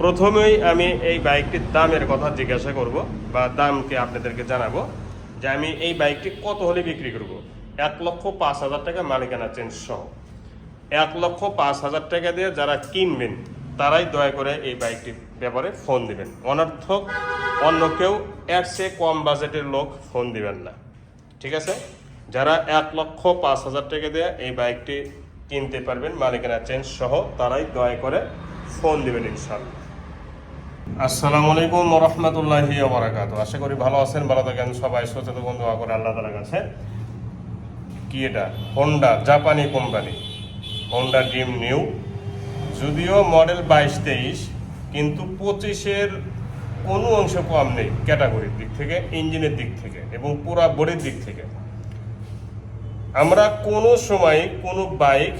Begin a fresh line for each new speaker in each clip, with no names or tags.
প্রথমেই আমি এই বাইকটির দামের কথা জিজ্ঞাসা করব বা দামকে আপনাদেরকে জানাব যে আমি এই বাইকটি কত হলে বিক্রি করব। এক লক্ষ পাঁচ হাজার টাকা মালিকানা চেঞ্জ সহ। এক লক্ষ পাঁচ হাজার টাকা দিয়ে যারা কিনবেন, তারাই দয়া করে এই বাইকটির ব্যাপারে ফোন দিবেন। অনর্থক অন্য কেউ এর চেয়ে কম বাজেটের লোক ফোন দিবেন না। ঠিক আছে? যারা এক লক্ষ পাঁচ হাজার টাকা দিয়ে এই বাইকটি কিনতে পারবেন, মালিকানা চেঞ্জ সহ, তারাই দয়া করে ফোন দিবেন ইনশাল্লাহ আসসালামু আলাইকুম রহমতুল্লাহি বারাকাতু। আশা করি ভালো আছেন, ভালো থাকেন সবাই। সচেতন বন্ধু করে আল্লাহ তালার কাছে। কি এটা? হোন্ডা জাপানি কোম্পানি হোন্ডা ড্রিম নিউ যদিও মডেল বাইশ তেইশ, কিন্তু পঁচিশের কোনো অংশ কম নেই ক্যাটাগরির দিক থেকে ইঞ্জিনের দিক থেকে এবং পুরা বডির দিক থেকে। আমরা কোনো সময় কোনো বাইক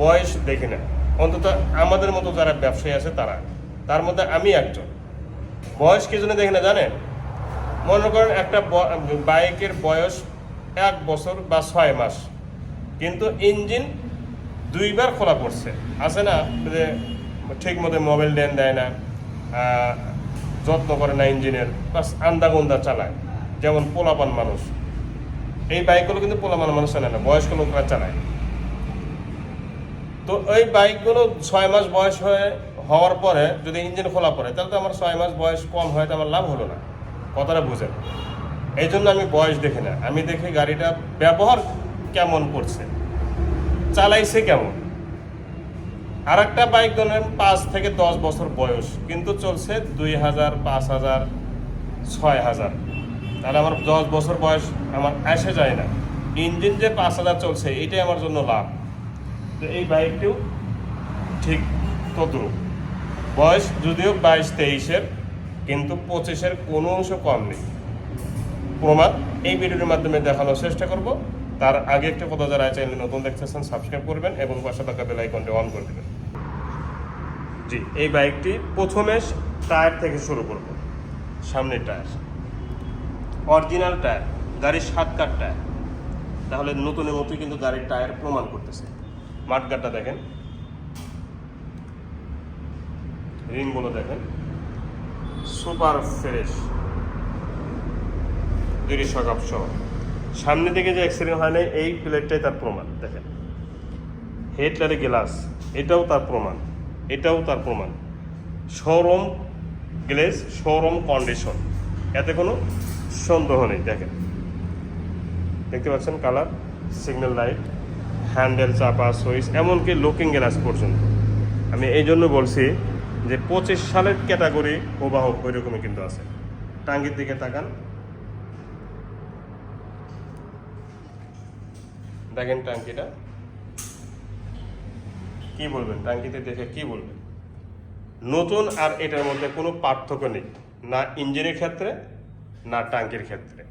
বয়স দেখি না। অন্তত আমাদের মতো যারা ব্যবসায়ী আছে তারা। তার মধ্যে আমি একজন। বয়স কি জন্য দেখি না জানেন? মনে করেন একটা বাইকের বয়স এক বছর বা ছয় মাস। কিন্তু ইঞ্জিন দুইবার খোলা পড়ছে। আছে না? যে ঠিক মতো মোবাইল দেন দেয় না যত্ন করে না ইঞ্জিনের, বাস আন্দা গন্দা চালায়, যেমন পোলাপান মানুষ। এই বাইকগুলো কিন্তু পোলাপান মানুষ চালায় না, বয়স্ক লোকরা চালায়। তো এই বাইকগুলো ছয় মাস বয়স হয়ে হওয়ার পরে যদি ইঞ্জিন খোলা পড়ে, তাহলে তো আমার ছয় মাস বয়স কম হয়, তো আমার লাভ হলো না। কথাটা বুঝেন। এই জন্য আমি বয়স দেখি না। আমি দেখি গাড়িটা ব্যবহার কেমন করছে, চালাইছে কেমন। আর একটা বাইক ধরেন পাঁচ থেকে দশ বছর বয়স, কিন্তু চলছে দুই হাজার, পাঁচ হাজার, ছয় হাজার। তাহলে আমার দশ বছর বয়স আমার আসে যায় না। ইঞ্জিন যে পাঁচ হাজার চলছে এটাই আমার জন্য লাভ। তো এই বাইকটিও ঠিক তদ্রুপ। বয়স যদিও বাইশ তেইশের, কিন্তু পঁচিশের কোনো অংশ কম নেই। প্রমাণ এই ভিডিওর মাধ্যমে দেখানোর চেষ্টা করব। তার আগে একটা কথা যারা চ্যানেল নতুন দেখতেছেন সাবস্ক্রাইব করবেন এবং পাশে থাকা বেল আইকনটি অন করে দেবেন। জি, এই বাইকটি প্রথমে টায়ার থেকে শুরু করব। সামনের টায়ার অরিজিনাল টায়ার গাড়ির সাত কাট টায়ার তাহলে নতুনের মতোই কিন্তু গাড়ির টায়ার প্রমাণ করতেছে। মাঠগাটটা দেখেন। রিংগুলো দেখেন। Super fresh. দুটি সকাপ সহ। সামনে দিকে যে অ্যাক্সিডেন্ট হয় নাই, এই প্লেটটাই তার প্রমাণ, দেখেন। হেডলারে গ্লাস, এটাও তার প্রমাণ, এটাও তার প্রমাণ। শোরুম গ্লেজ শোরুম কন্ডিশন এতে কোনো সন্দেহ নেই, দেখেন। দেখতে পাচ্ছেন কালার সিগন্যাল লাইট হ্যান্ডেল চাপা সুইচ এমনকি লুকিং গ্লাস পর্যন্ত। আমি এই জন্য বলছি যে পঁচিশ সালের ক্যাটাগরি প্রবাহক ওই রকমই কিন্তু আছে। টাঙ্গির দিকে তাকান। দেখেন টাঙ্কিটা। কি বলবেন? টাঙ্কিতে দেখে কি বলবেন? নতুন আর এটার মধ্যে কোনো পার্থক্য নেই। না ইঞ্জিনের ক্ষেত্রে, না টাঙ্কির ক্ষেত্রে।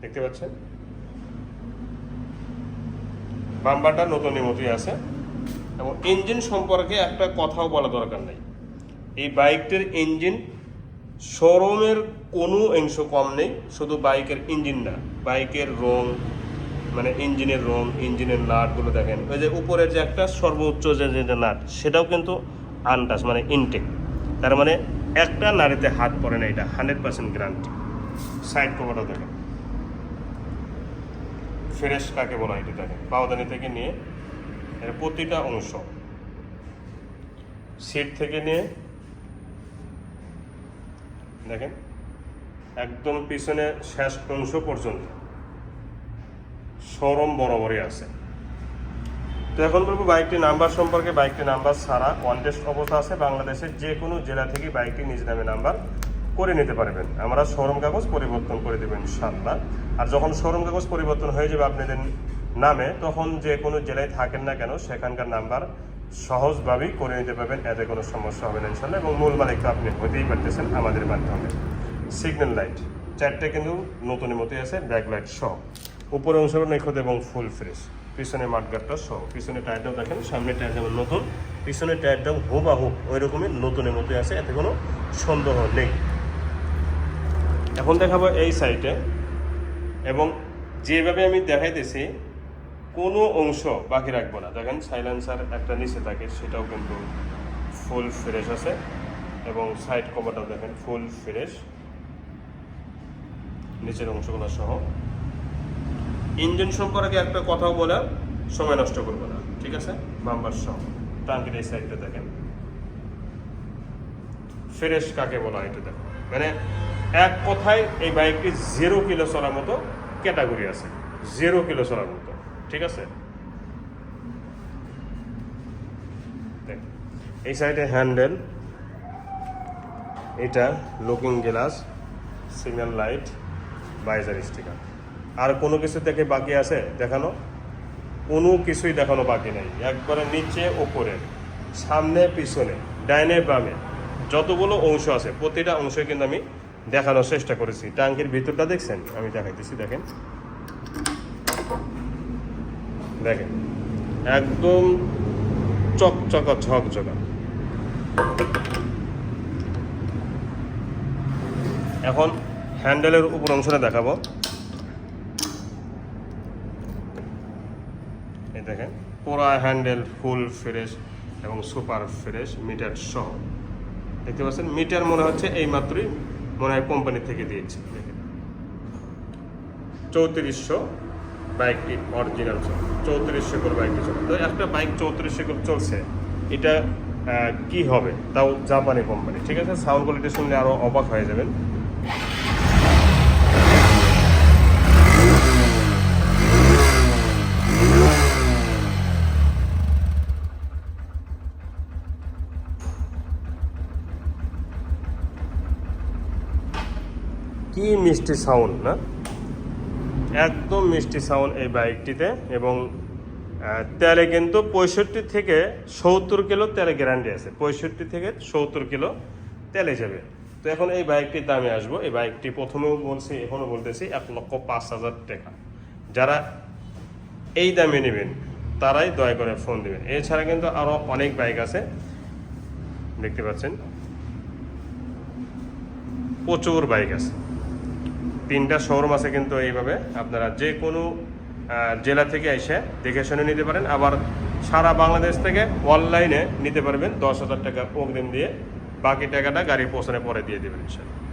দেখতে পাচ্ছেন? বাম্বারটা নতুনের মতোই আছে। এবং ইঞ্জিন সম্পর্কে একটা কথাও বলা দরকার নেই। এই বাইকটির ইঞ্জিন শোরুমের কোনো অংশ কম নেই, শুধু বাইকের ইঞ্জিন না, বাইকের রং মানে ইঞ্জিনের রং ইঞ্জিনের নাটগুলো দেখেন। ওই যে উপরের যে একটা সর্বোচ্চ যে যে নাট, সেটাও কিন্তু আনটাস মানে ইনটেক তার মানে একটা নারীতে হাত পড়ে না এটা হান্ড্রেড পার্সেন্ট গ্যারান্টি সাইড কভারটা দেখেন। ফ্রেশ কাকে বলা এটা দেখেন। পাওদানি থেকে নিয়ে এর প্রতিটা অংশ। সিট থেকে নিয়ে, দেখেন, একদম পিছনে শেষ অংশ পর্যন্ত। সরম বরাবরই আছে। তো এখন বলব বাইকটি নাম্বার সম্পর্কে। বাইকটি নাম্বার ছাড়া কন্টেস্ট অবস্থা আছে। বাংলাদেশের যে কোনো জেলা থেকে বাইকটি নিজ নামে নাম্বার করে নিতে পারবেন। আমরা শোরুম কাগজ পরিবর্তন করে দেবেন ইনশাল্লাহ আর যখন শোরুম কাগজ পরিবর্তন হয়ে যাবে, আপনাদের নামে, তখন যে কোনো জেলায় থাকেন না কেন, সেখানকার নাম্বার সহজভাবেই করে নিতে পারবেন, এতে কোনো সমস্যা হবে না ইনশাল্লাহ এবং মূল মালিক তো আপনি হতেই পারতেছেন আমাদের মাধ্যমে। সিগন্যাল লাইট চারটে কিন্তু নতুনের মতোই আছে ব্যাক লাইট সহ। উপরে অংশটা নিখুঁত এবং ফুল ফ্রেশ পিছনে মাঠগাটটা সহ। পিছনে টায়ারটাও দেখেন, সামনে টায়ার যেমন নতুন পিছনে টায়ারটাও হুবাহু ওই রকমই নতুনের মতোই আছে, এতে কোনো সন্দেহ নেই। এখন দেখাবো এই সাইডে এবং যেভাবে আমি দেখাইতেছি কোনো অংশ বাকি রাখব না। দেখেন সাইলেন্সার একটা নিচে থাকে, সেটাও কিন্তু ফুল ফ্রেশ আছে। এবং সাইড কভারটাও দেখেন ফুল ফ্রেশ নিচের অংশগুলো সহ। ইঞ্জিন সম্পর্কে একটা কথাও বলে, সময় নষ্ট করব না, ঠিক আছে? বাম্বার সহ। টাঙ্কির এই সাইডটা দেখেন। ফ্রেশ কাকে বলা এটা দেখো। মানে এক কথায় এই বাইকটি জিরো কিলো চলার মতো ক্যাটাগরি আছে। জিরো কিলো চলার মতো। ঠিক আছে? এই সাইডে হ্যান্ডেল এটা looking glass signal light visor sticker আর কোনো কিছু থেকে বাকি আছে? দেখানো? কোনো কিছুই দেখানো বাকি নেই। একবারে নিচে ওপরে সামনে, পিছনে ডাইনে বামে, যতগুলো অংশ আছে, প্রতিটা অংশ কিন্তু আমি দেখানোর চেষ্টা করেছি। ট্যাঙ্কের ভিতরটা দেখছেন? আমি দেখাইতেছি, দেখেন। দেখেন, একদম চকচকা, ঝকঝকা। এখন হ্যান্ডেলের উপর অংশটা দেখাবো। এই দেখেন পোড়া হ্যান্ডেল ফুল ফ্রেশ এবং সুপার ফ্রেশ, মিটার সহ। দেখতে পাচ্ছেন, মিটার মনে হচ্ছে এই মাত্রই মনে হয় কোম্পানি থেকে দিয়েছে। চৌত্রিশশো বাইকটি অরিজিনাল চৌত্রিশশো করে বাইকটি চলে তো একটা বাইক চৌত্রিশশো করে চলছে, এটা কি হবে? তাও জাপানি কোম্পানি ঠিক আছে? সাউন্ড কোয়ালিটি শুনলে আরও অবাক হয়ে যাবেন। কি মিষ্টি সাউন্ড না? একদম মিষ্টি সাউন্ড এই বাইকটিতে এবং তেলে কিন্তু পঁয়ষট্টি থেকে সত্তর কিলো তেলে গ্যারান্টি আছে। পঁয়ষট্টি থেকে সত্তর কিলো তেলে যাবে। তো এখন এই বাইকটির দামে আসব। এই বাইকটি প্রথমেও বলছি, এখনও বলতেছি, এক লক্ষ পাঁচ হাজার টাকা। যারা এই দামে নেবেন, তারাই দয়া করে ফোন দেবেন। এছাড়া কিন্তু আরও অনেক বাইক আছে। দেখতে পাচ্ছেন, প্রচুর বাইক আছে। তিনটা শোরুম আছে কিন্তু এইভাবে আপনারা যে কোনো জেলা থেকে এসে দেখে শুনে নিতে পারেন। আবার সারা বাংলাদেশ থেকে অনলাইনে নিতে পারবেন। দশ হাজার টাকা অগ্রিম দিয়ে বাকি টাকাটা গাড়ি পৌঁছানোর পরে দিয়ে দেবেন ইনশাল্লাহ